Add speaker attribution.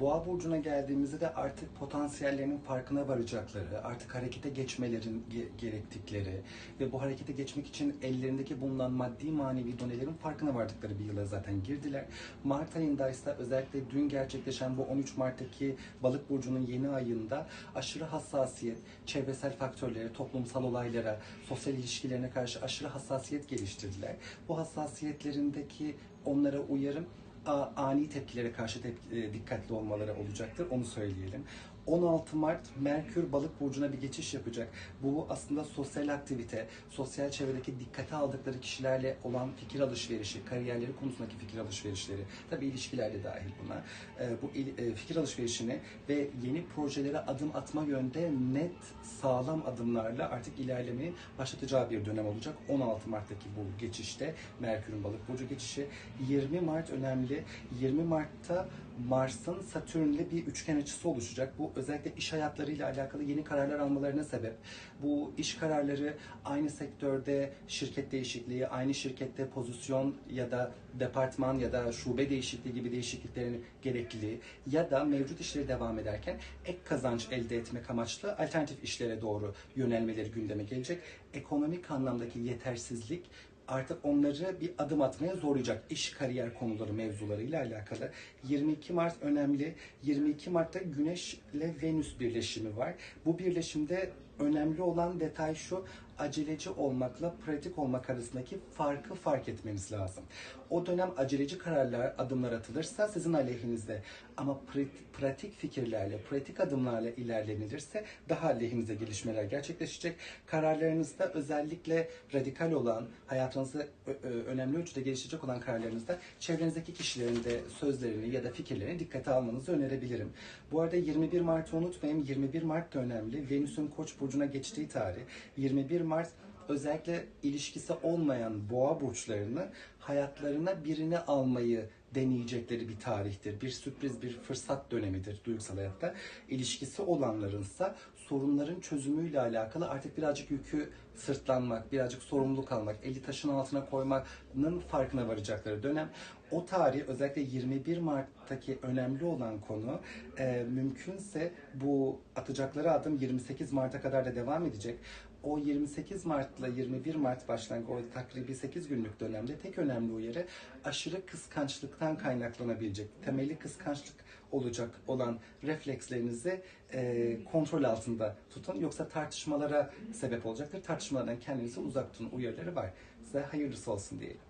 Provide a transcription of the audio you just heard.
Speaker 1: Boğa burcuna geldiğimizde de artık potansiyellerinin farkına varacakları, artık harekete geçmelerin ge- gerektikleri ve bu harekete geçmek için ellerindeki bulunan maddi manevi donelerin farkına vardıkları bir yıla zaten girdiler. Mart ayında ise özellikle dün gerçekleşen bu 13 Mart'taki Balık burcunun yeni ayında aşırı hassasiyet, çevresel faktörlere, toplumsal olaylara, sosyal ilişkilerine karşı aşırı hassasiyet geliştirdiler. Bu hassasiyetlerindeki onlara uyarım ani tepkilere karşı tep- e, dikkatli olmaları olacaktır. Onu söyleyelim. 16 Mart Merkür Balık burcuna bir geçiş yapacak. Bu aslında sosyal aktivite, sosyal çevredeki dikkate aldıkları kişilerle olan fikir alışverişi, kariyerleri konusundaki fikir alışverişleri, tabii ilişkiler de dahil buna. E, bu e, fikir alışverişini ve yeni projelere adım atma yönde net, sağlam adımlarla artık ilerlemeyi başlatacağı bir dönem olacak. 16 Mart'taki bu geçişte Merkür'ün Balık burcu geçişi. 20 Mart önemli. 20 Mart'ta Mars'ın Satürn'le bir üçgen açısı oluşacak. Bu özellikle iş hayatlarıyla alakalı yeni kararlar almalarına sebep. Bu iş kararları aynı sektörde şirket değişikliği, aynı şirkette pozisyon ya da departman ya da şube değişikliği gibi değişikliklerin gerekliliği ya da mevcut işleri devam ederken ek kazanç elde etmek amaçlı alternatif işlere doğru yönelmeleri gündeme gelecek. Ekonomik anlamdaki yetersizlik artık onları bir adım atmaya zorlayacak iş kariyer konuları mevzularıyla alakalı. 22 Mart önemli. 22 Mart'ta Güneş ile Venüs birleşimi var. Bu birleşimde önemli olan detay şu aceleci olmakla pratik olmak arasındaki farkı fark etmeniz lazım. O dönem aceleci kararlar, adımlar atılırsa sizin aleyhinizde ama pratik, fikirlerle, pratik adımlarla ilerlenilirse daha aleyhinize gelişmeler gerçekleşecek. Kararlarınızda özellikle radikal olan, hayatınızı önemli ölçüde gelişecek olan kararlarınızda çevrenizdeki kişilerin de sözlerini ya da fikirlerini dikkate almanızı önerebilirim. Bu arada 21 Mart'ı unutmayın. 21 Mart da önemli. Venüs'ün Koç burcuna geçtiği tarih. 21 Mart özellikle ilişkisi olmayan boğa burçlarını hayatlarına birini almayı deneyecekleri bir tarihtir. Bir sürpriz, bir fırsat dönemidir duygusal hayatta. İlişkisi olanlarınsa sorunların çözümüyle alakalı artık birazcık yükü sırtlanmak, birazcık sorumluluk almak, eli taşın altına koymanın farkına varacakları dönem. O tarih özellikle 21 Mart'taki önemli olan konu e, mümkünse bu atacakları adım 28 Mart'a kadar da devam edecek. O 28 Mart'la 21 Mart başlangıcı o takribi 8 günlük dönemde tek önemli uyarı aşırı kıskançlıktan kaynaklanabilecek, temeli kıskançlık olacak olan reflekslerinizi e, kontrol altında tutun. Yoksa tartışmalara sebep olacaktır. Tartışmalardan kendinizi uzak tutun uyarıları var. Size hayırlısı olsun diyelim.